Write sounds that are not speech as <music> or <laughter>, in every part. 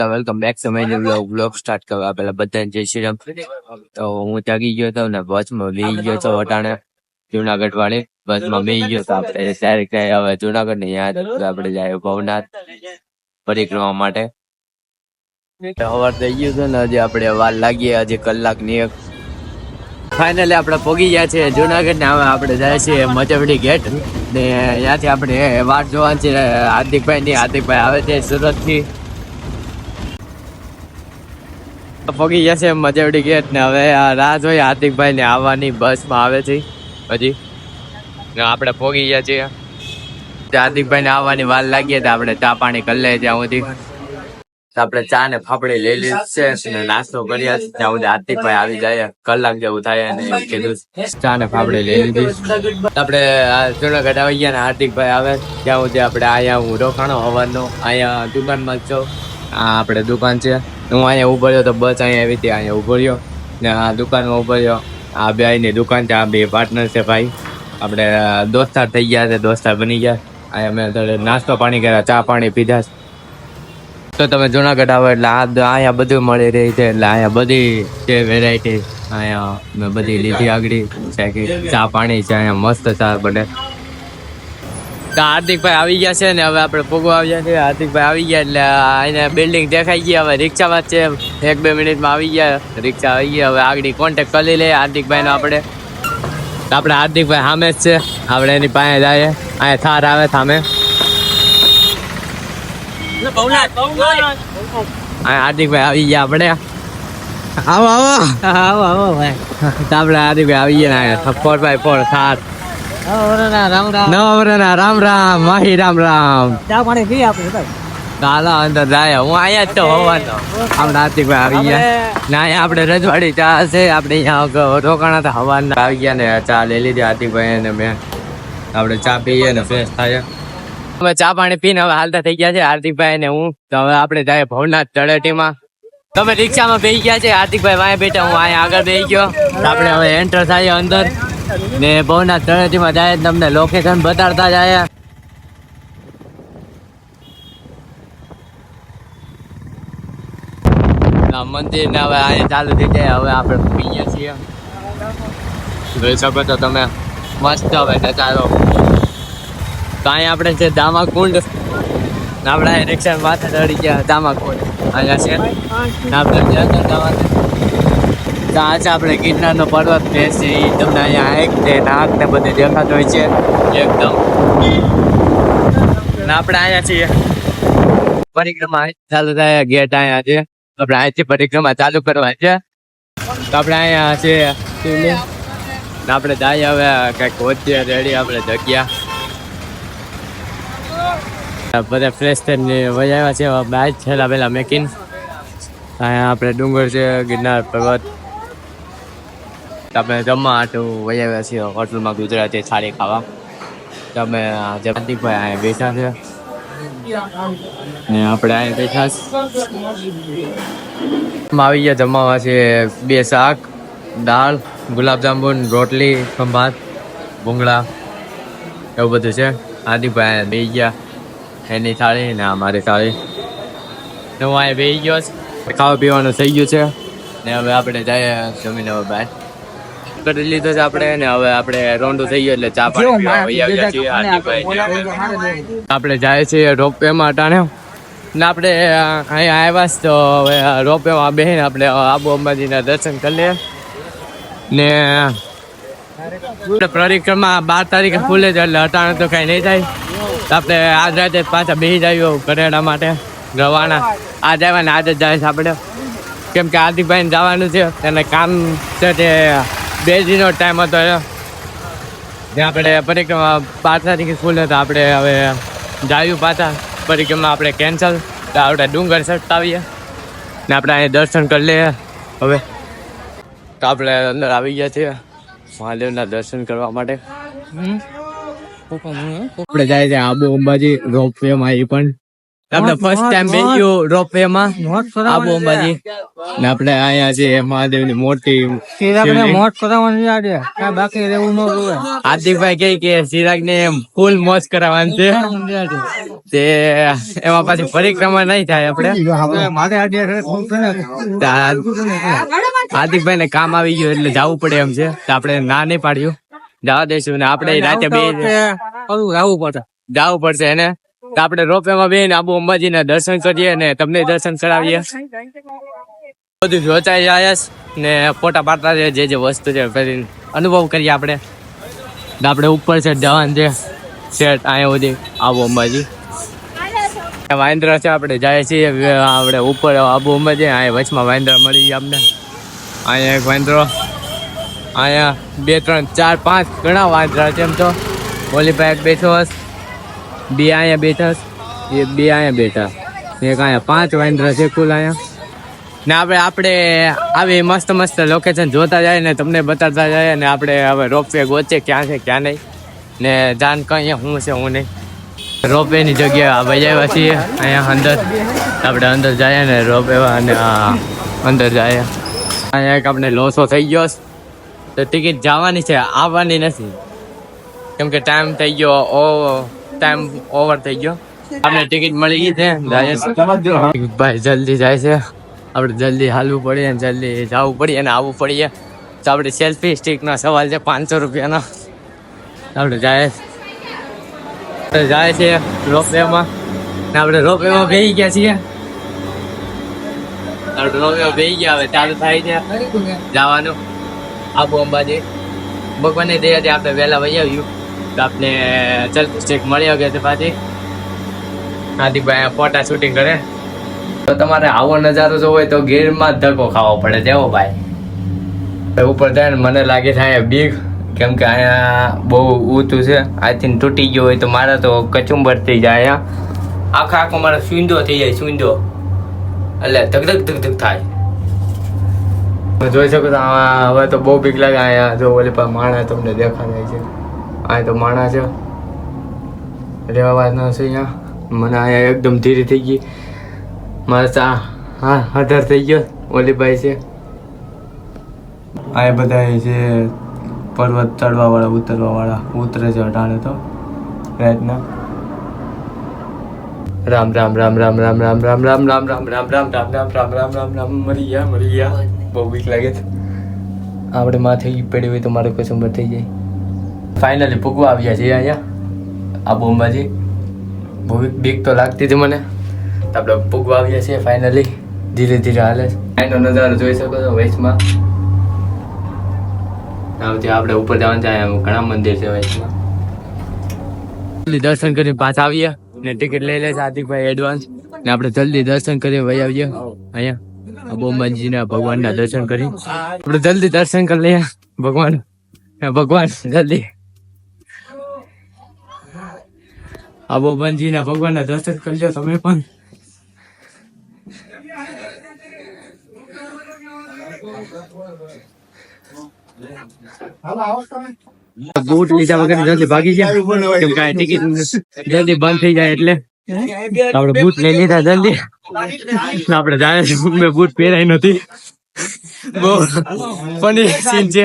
તો welcome back to new vlog start કરવા પેલા બધાને જય શ્રી રામ. તો હું જાગી ગયો હતો ને બસમાં બેહી ગયો હતો વટાણે જુનાગઢ વાળી બસમાં બેહી ગયો તો આપણે ડાયરેક્ટ હવે જુનાગઢ ને યાદ આપણે જાય ભવનાથ પરિક્રમા માટે. સવાર થઈ ગયું છે ને હજી આપણે વાર લાગીએ હજી કલાકની એક. ફાઇનલી આપણે પોગી ગયા છે જુનાગઢ ને હવે આપણે જાય છે મચવડી ગેટ ને ત્યાંથી આપણે વાટ જોવાની છે. હાર્દિકભાઈ ની હાર્દિકભાઈ આવે છે સુરતથી પોગી છે મચવડી ગેટ ને હવે રાહ જોઈ હાર્દિકભાઈ ને આવવાની બસમાં આવે છે. હજી. ને આપણે પોગી ગયા છીએ. હાર્દિકભાઈ ને આવવાની વાર લાગી તો આપણે ચા પાણી કરી લઈએ ત્યાં સુધી. આપણે ચા ને ફાફડી લઈ લીધી છે નાસ્તો કર્યા ત્યાં સુધી હાર્દિકભાઈ આવી જાય, કલાક જેવું થાય અને કીધું ચા ને ફાફડી લઈ લીધી. આપણે જુનાગઢ આવી ગયા ને હાર્દિકભાઈ આવે. ત્યાં સુધી આપણે અહીંયા હું રોકાણો હવાનો, અહીંયા દુકાનમાં માં છું. આ આપણે દુકાન છે. હું અહીંયા ઊભો રહ્યો તો બસ અહીંયા આવી હતી અહીંયા ઊભો રહ્યો ને આ દુકાનમાં ઊભો રહ્યો. આ બે અહીંની દુકાન છે, આ બે પાર્ટનર છે ભાઈ. આપણે દોસ્તાર થઈ ગયા છે, દોસ્તાર બની ગયા. અહીંયા મેં થોડે નાસ્તો પાણી કર્યા, ચા પાણી પીધા તો તમે જુનાગઢ આવો એટલે આ અહીંયા બધું મળી રહી છે એટલે અહીંયા બધી છે વેરાયટી અહીંયા મેં બધી લીધી આગળ. ચા પાણી છે, અહીંયા મસ્ત ચા બને. તો હાર્દિકભાઈ આવી ગયા છે ને હવે આપણે પોગો આવ્યા છે. હાર્દિકભાઈ આવી ગયા એટલે અહીંયા બિલ્ડિંગ દેખાઈ ગઈ. હવે રિક્ષામાં જ છે. એક બે મિનિટમાં આવી ગયા. રિક્ષા આવી ગયા હવે આગળ કોન્ટેક્ટ કરી લઈએ હાર્દિકભાઈનો આપણે. આપણે હાર્દિકભાઈ સામે જ છે. આપણે એની પાસે જઈએ. અહીંયા થાર આવે સામે. અહીંયા હાર્દિકભાઈ આવી ગયા આપણે. આવો આવો. આવો આવો ભાઈ. આપણે હાર્દિકભાઈ આવી ગયા ફોર બાય ફોર થાર. નવા વર્ષના રામ રામ. માહી રામ રામ. ચા પાણી પી આપણે ભાઈ અંદર જાય હું અહીંયા જ તો હોવાનો. આવી ગયા. ના આપણે રજવાડી ચા છે આપણે અહીંયા રોકાણા હતા હવાના આવી ગયા ને ચા લઈ લીધી હાર્દિકભાઈ ને મેં. આપણે ચા પીએ ને ફ્રેશ થાય અમે ચા પાણી પીને હવે હાલતા થઈ ગયા છે હાર્દિકભાઈ ને હું. તો હવે આપણે જાય ભવનાથ તળેટીમાં. તમે રિક્ષામાં બેસી ગયા છે હાર્દિકભાઈ વાંહે બેઠા હું અહીંયા આગળ બેસી ગયો. આપણે હવે એન્ટર થાય અંદર. ને ભવનાથ તળેટીમાં જાય તમને લોકેશન બતાડતા જાય. મંદિર ને હવે અહીંયા ચાલુ થઈ જાય, હવે આપણે પીએ છીએ. જોઈ છો તમે, મસ્ત હવે નજારો. તો અહીંયા આપણે છે દામા કુંડ આપણે રિક્ષા માથે ચડી ગયા દામા કુંડ અહીંયા છે. આપણે તો આજે આપણે ગિરનારનો પર્વત ને છે એ તમને અહીંયા એક ને નાક ને બધે દેખાતો હોય છે. એકદમ. આપણે અહીંયા છીએ. પરિક્રમા ચાલુ થાય, ગેટ અહીંયા છે. આપણે અહીંથી પરિક્રમા ચાલુ કરવા છે. તો આપણે અહીંયા છે આપણે જઈએ હવે, કંઈક હોતી રેડી આપણે જગ્યા. બધા ફ્રેશ થઈને વહી આવ્યા છે બાજ છેલ્લા પહેલાં મેકિન. અહીંયા આપણે ડુંગર છે, ગિરનાર પર્વત. તમે જમવા હાટું વહી આવ્યા છીએ હોટલમાં ગુજરાતી થાળી ખાવા. તમે આજે અહીંયા બેઠા છે. ને આપણે અહીંયા બેઠા આવી ગયા જમવામાં છે બે શાક, દાળ ગુલાબજાંબુ રોટલી, ખંભાત, ભૂંગળા, એવું બધું છે. હાર્દિકભાઈ બેસી ગયા. એની થાળી ને અમારી થાળી. હું અહીંયા બેસી ગયો ખાવા પીવાનું થઈ ગયું છે. ને હવે આપણે જઈએ જમીને કરી લીધો છે આપણે ને હવે આપણે રોંડું થઈ ગયો એટલે ચા પાણી આપણે જાય છીએ રોપવે માં ને આપણે અહીંયા આવ્યા છે તો હવે રોપવે માં બેસીને આપણે આબુ અંબાજીના દર્શન કરી લઈએ. ને પરિક્રમા બાર તારીખે ખુલે છે એટલે અટાણે તો કઈ નહીં થાય. આપણે આજ રાતે પાછા બેસી જઈએ કરેડા માટે રવાના. આજ આવ્યા ને આજે જ જાય છે આપણે. કેમ કે હાર્દિકભાઈ જવાનું છે એને કામ છે તે બે દિનનો ટાઈમ હતો ત્યાં આપણે પરિક્રમા બાર સ્કૂલ હતા આપણે હવે જાયું પાછા. પરિક્રમા આપણે કેન્સલ તો આપણે ડુંગર આવીએ ને આપણે અહીંયા દર્શન કરી લઈએ હવે. તો આપણે અંદર આવી ગયા છીએ મહાદેવના દર્શન કરવા માટે. આપણે જાય છે આબુ અંબાજી રોપવે માં એ પણ. આપણે ફર્સ્ટ ટાઈમ બેસ્યું રોપવે માં આબુ અંબાજી ને આપણે અહીંયા છે મોટી ચિરાગને મોટ કરાવવાની યાદ છે બાકી રહેવું ન જોવે હાર્દિકભાઈ કહે કે ચિરાગ ને ફૂલ મોજ કરાવવાની છે. તે એમાં પાછી પરિક્રમા નહીં થાય આપણે. આજે ને હાર્દિકભાઈ ને કામ આવી ગયું એટલે જવું પડે એમ છે. આપણે ના નહીં પાડ્યું. જવા દઈશું ને આપણે રાતે બે જવું પડશે જવું પડશે એને. આપણે રોપેમાં બેન આબુ અંબાજી ના દર્શન કરીએ ને તમને દર્શન કરાવીએ. બધું જોચાઈ જાય ને ફોટા પાડતા છે જે જે વસ્તુ છે ફરી અનુભવ કરીએ આપણે. આપણે ઉપર છે જવાનું છે, શેઠ, અહીંયા સુધી આબુ અંબાજી. વાંદરા છે, આપણે જાય છીએ આપણે ઉપર આબુ અંબાજી, અહીંયા વચમાં વાંદરા મળી ગયા આપણે અહીંયા એક વાંદરો, અહીંયા બે, ત્રણ, ચાર, પાંચ ઘણા વાંદરા છે એમ તો. ઓલી પાસે બેઠો હશે. બે અહીંયા બેઠા એ બે અહીંયા બેઠા. એક અહીંયા પાંચ વાંદરા છે કુલ અહીંયા. ને આપણે આપણે આવી મસ્ત મસ્ત લોકેશન જોતા જાય ને તમને બતાવતા જાય ને આપણે હવે રોપવે ગોચે ક્યાં છે, ક્યાં નહીં. ને જાણ કઈ શું છે, હું નહીં. રોપવે ની જગ્યાએ આ ભાઈ છીએ. અહીંયા અંદર. આપણે અંદર જાય ને રોપવે અને અંદર જાય અહીંયા એક આપણે લોસો થઈ ગયો તો ટિકિટ જવાની છે, આવવાની નથી. કેમ કે ટાઈમ થઈ ગયો. ઓ ટાઈમ ઓવર થઈ ગયો. આપણે ટિકિટ મળી ગઈ છે? ભાઈ, જલ્દી જાય છે. આપણે જલ્દી હાલવું પડે જલ્દી જવું પડે અને આવવું પડીએ. તો આપણે સેલ્ફી સ્ટિકનો સવાલ છે, પાંચસો રૂપિયાનો. આપણે જાય જાય છે રોપવેમાં. ને આપણે રોપવેમાં બેસી ગયા છીએ. આપણે રોપવેમાં બેસી ગયા, હવે ચાલુ થાય છે જવાનું. આબુ અંબાજી. ભગવાનની દયાથી આપણે વહેલા વહી આવ્યું તો આપણે સેલ્ફી સ્ટિક મળી ગયા છે પાછી. હાર્દિકભાઈ ફોટા શૂટિંગ કરે. તો તમારે આવો નજારો જોવો હોય તો ગીરમાં ધક્કો ખાવો પડે જેવો ભાઈ. તો ઉપર જાય મને લાગે છે અહીંયા બીક કેમ કે અહીંયા બહુ ઊંચું છે. આથી તૂટી ગયું હોય તો મારે તો કચુંબર થઈ જાય અહીંયા આખો આખો મારે સુંદો થઈ જાય સુંદો એટલે ધક ધક ધક થાય. જોઈ શકો તો હવે તો બહુ બીક લાગે અહીંયા જો ઓલી પાસે માણા તમને દેખાય છે. અહીંયા તો માણા છે રહેવા વાત ન છે અહીંયા મને અહીંયા એકદમ ધીરે થઈ ગઈ મારે ચા હા હજાર થઈ ગયો ઓલી ભાઈ છે આ બધા છે પર્વત ચડવા વાળા ઉતરવા વાળા ઉતરે છે અટાણે તો રાતના રામ રામ રામ રામ રામ રામ રામ રામ રામ રામ રામ રામ રામ રામ રામ રામ રામ રામ મરી ગયા મરી ગયા બહુ બીક લાગે છે આપણે માથે પડી હોય તો મારે કસુંબર થઈ જાય ફાઇનલી પૂગવા આવ્યા છીએ અહીંયા. આબુ અંબાજી બહુ બીક તો લાગતી હતી મને. આપણે પૂગવા આવ્યા છીએ ફાઇનલી ધીરે ધીરે હાલે એનો નજારો જોઈ શકો છો વૈશમાં. આવતી ઉપર જવાનું ઘણા મંદિર છે વૈશમાં. દર્શન કરીને પાછા આવીએ ને ટિકિટ લઈ લે હાર્દિકભાઈ એડવાન્સ ને આપણે જલ્દી દર્શન કરી વહી આવીએ. અહીંયા. અબોમાજીના ભગવાનના દર્શન કરી. આપણે જલ્દી દર્શન કરી લઈએ. ભગવાન. ભગવાન, જલ્દી. અબોમાજીના ભગવાનના દર્શન કરજો તમે પણ. બૂટ લીધા વગર જલ્દી ભાગી ગયા. કેમ કે ટિકિટ જલ્દી બંધ થઈ જાય એટલે. આપણે બૂટ લઈ લીધા જલ્દી. આપણે જાય છે બૂટ પહેરાય નથી. બહુ ફની સીન છે.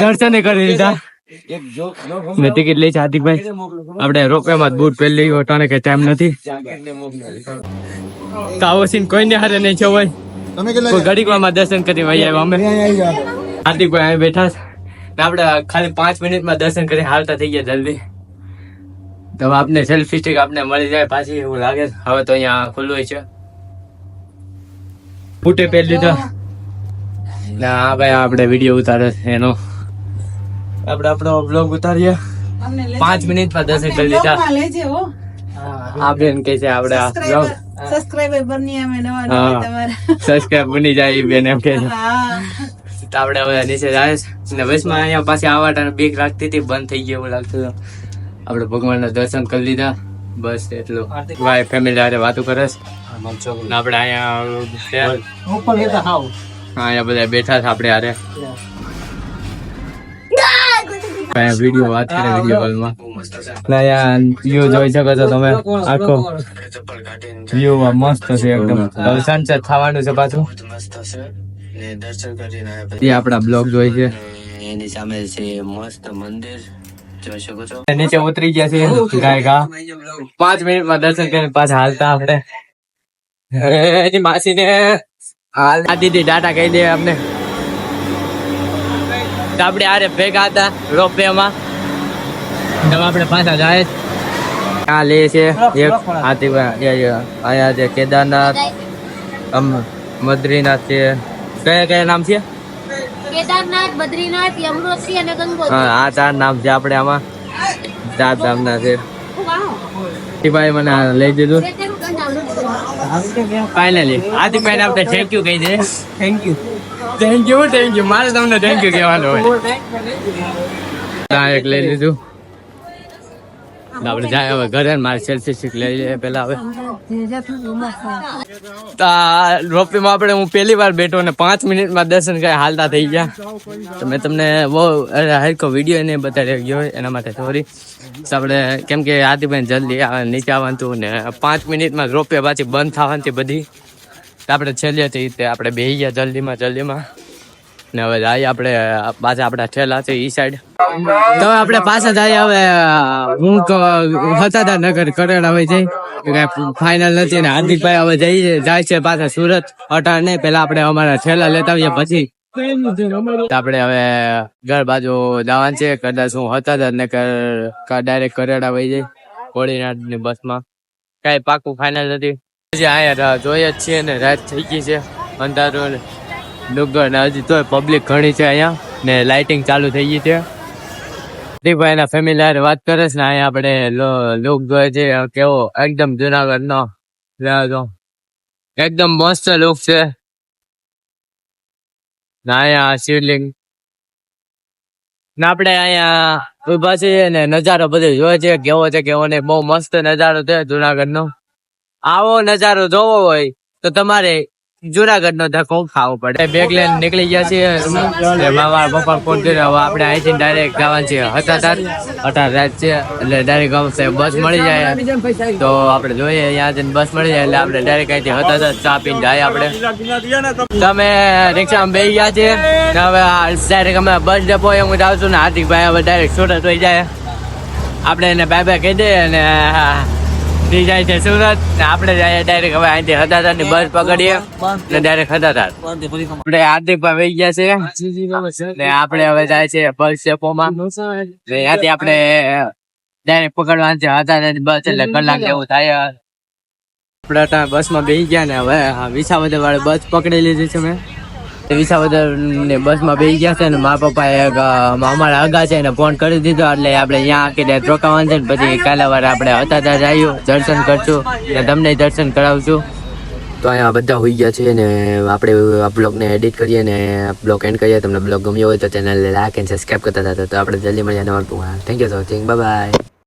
દર્શન કરી લીધા. મેં ટિકિટ હાર્દિકભાઈ. આપણે રોપેમાં બૂટ પહેરી લઈ અટાણે ટાઈમ નથી? તો આવો સીન કોઈને હારે નહીં છે હોય કોઈ ઘડીકમાં દર્શન કરી વહી આવ્યા અમે. હાર્દિકભાઈ અહીં બેઠા ને આપણે ખાલી પાંચ મિનિટમાં દર્શન કરી હાલતા થઈ ગયા જલ્દી. તો આપને સેલ્ફી સ્ટિક આપને મળી જાય પાછી એવું લાગે હવે તો અહીંયા ખુલ્લું છે. બૂટે પહેરી લીધો. ના ભાઈ આપણે વીડિયો ઉતારે એનો. આપણે આપણો બ્લોગ ઉતારીએ. પાંચ મિનિટમાં દર્શન કરી લીધા. આ બેન કે છે આપણે આ સબસ્ક્રાઇબર બની અમે નવા હા. નવા તમારા. સબસ્ક્રાઇબ બની જાય એ બેન એમ કે છે. આપણે હવે નીચે જાય છે. ને વચમાં અહીંયા પાછી આવવા બીક લાગતી હતી બંધ થઈ ગયું એવું લાગતું હતું. આપણે ભગવાનના દર્શન કરી લીધા. બસ એટલું. ભાઈ ફેમિલી હારે વાતો કરે છે. આપણે અહીંયા અહીંયા બધા બેઠા છે આપણે હારે. વીડિયો વાત કરે વીડિયો કોલમાં ને યાર વ્યૂ જોઈ શકો છો તમે. આખો વ્યૂ મસ્ત છે એકદમ. હવે સનસેટ થવાનું છે પાછું. એ આપણા બ્લોગ જોઈ છે. એની સામે છે મસ્ત મંદિર. જોઈ શકો છો? નીચે ઉતરી ગયા છે. ગાય ગા મિનિટમાં દર્શન કરીને પાછા હાલતા આપણે. <laughs> એની માસી ને હાલ આ દીદી ડાટા કહી દે અમને. તો આપણે આરે ભેગા હતા રોપવેમાં. હવે આપણે પાછા જાય. આ લે છે. એક હાથી અહીંયા છે કેદારનાથ અમ બદ્રીનાથ છે. કયા કયા નામ છે? કેદારનાથ બદ્રીનાથ યમનોત્રી અને ગંગોત્રી. હા આ ચાર નામ છે આપણે આમાં. ચાર ધામના છે. ભાઈ મને લઈ દીધું. ફાઇનલી આથી આપણે થેન્ક યુ કહી દે thank you thank you thank you મારે તમને થેન્ક યુ કહેવાનું હોય. એક લઈ લીધું. આપણે જાય હવે ઘરે મારે સેલ્ફી સ્ટિક લઈ લઈએ પેલા હવે. રોપવેમાં આપણે હું પહેલી વાર બેઠો ને પાંચ મિનિટમાં દર્શન કઈ હાલતા થઈ ગયા. તો મેં તમને બહુ હરકો વીડિયો ને બતાવી ગયો એના માટે સોરી આપણે કેમ કે આદિભાઈ જલ્દી નીચે આવવાનું હતું ને પાંચ મિનિટમાં રોપવે પાછી બંધ થવાની બધી. આપણે છેલ્લે થી તે આપણે બેસી ગયા જલ્દીમાં જલ્દીમાં. ને હવે જાય આપણે પાછા આપણા ઠેલા છે ઈ સાઈડ તો આપણે પાછા જાય હવે હું હતા નગર કરેડ હવે જઈ ફાઇનલ નથી ને હાર્દિકભાઈ હવે જઈ જાય છે પાછા સુરત. અટાણ નહીં, પેલા આપણે અમારા ઠેલા લેતા આવીએ પછી. આપણે હવે ઘર બાજુ જવાનું છે, કદાચ હું હતા નગર ડાયરેક્ટ કરેડા વહી જાય કોળીનાથની બસમાં. કઈ પાકું ફાઇનલ નથી. અહીંયા જોઈએ જ છીએ ને રાત થઈ ગઈ છે. અંધારું ડુંગર હજી તોય પબ્લિક ઘણી છે અહીંયા ને લાઇટિંગ ચાલુ થઈ ગઈ છે. ફેમિલી હારે વાત કરે છે ને અહીંયા આપણે લુક જોઈએ છે. કેવો એકદમ જુનાગઢ નો એકદમ મસ્ત લુક છે. ના અહીંયા શિવલિંગ. ને આપણે અહીંયા ઊભા છીએ ને નજારો બધો જોવે છે. કેવો છે, કેવો નહીં. બહુ મસ્ત નજારો છે જુનાગઢ નો આવો નજારો જોવો હોય તો તમારે જુનાગઢ નો ધક્કો ખાવો પડે. બેગ લઈને નીકળી ગયા છીએ. મામા પપ્પા ફોન કર્યો. હવે આપણે અહીંથી ડાયરેક્ટ જવાનું છે હતાતાર અઢાર રાત છે એટલે ડાયરેક્ટ આવશે બસ મળી જાય. તો આપણે જોઈએ અહીંયા જઈને બસ મળી જાય એટલે આપણે ડાયરેક્ટ અહીંથી હતાતાર ચા પીને જાય આપણે. તમે રિક્ષામાં બેસી ગયા છે. હવે ડાયરેક્ટ અમે બસ ડેપો એમ જાઉં છું ને હાર્દિકભાઈ હવે ડાયરેક્ટ સુરત થઈ જાય. આપણે એને બાય બાય કહી દઈએ અને ઈ જાય છે સુરત. આપડે આપણે જાય ડાયરેક્ટ હવે અહીંથી હદાધારની બસ પકડીએ. ને ડાયરેક્ટ હદાધાર. આપણે હાર્દિકભાઈ વહી ગયા છે. ને આપણે હવે જાય છે બસ ડેપોમાં. માં ત્યાંથી આપણે ડાયરેક્ટ પકડવાનું છે હદાધારની બસ એટલે કલાક જેવું થાય. આપણે બસમાં બેસી ગયા ને હવે વિસાવદર વાળી બસ પકડી લીધી છે મેં. વિસાવદર ને બસમાં બેસી ગયા છે ને મારા પપ્પાએ અમારા અગા છે એને ફોન કરી દીધો. એટલે આપણે અહીંયા આખી ડેટ રોકાવાનું છે ને પછી કાલે વાર આપણે હતા ત્યાં આવ્યું દર્શન કરશું ને તમને દર્શન કરાવશું. તો અહીંયા બધા હોઈ ગયા છે ને આપણે આ બ્લોગને એડિટ કરીએ ને બ્લોગ એન્ડ કરીએ. તમને બ્લોગ ગમ્યો હોય તો ચેનલ લાઈક એન્ડ સબસ્ક્રાઈબ કરતા હતા તો આપણે જલ્દી મળીએ નવા thank you so bye bye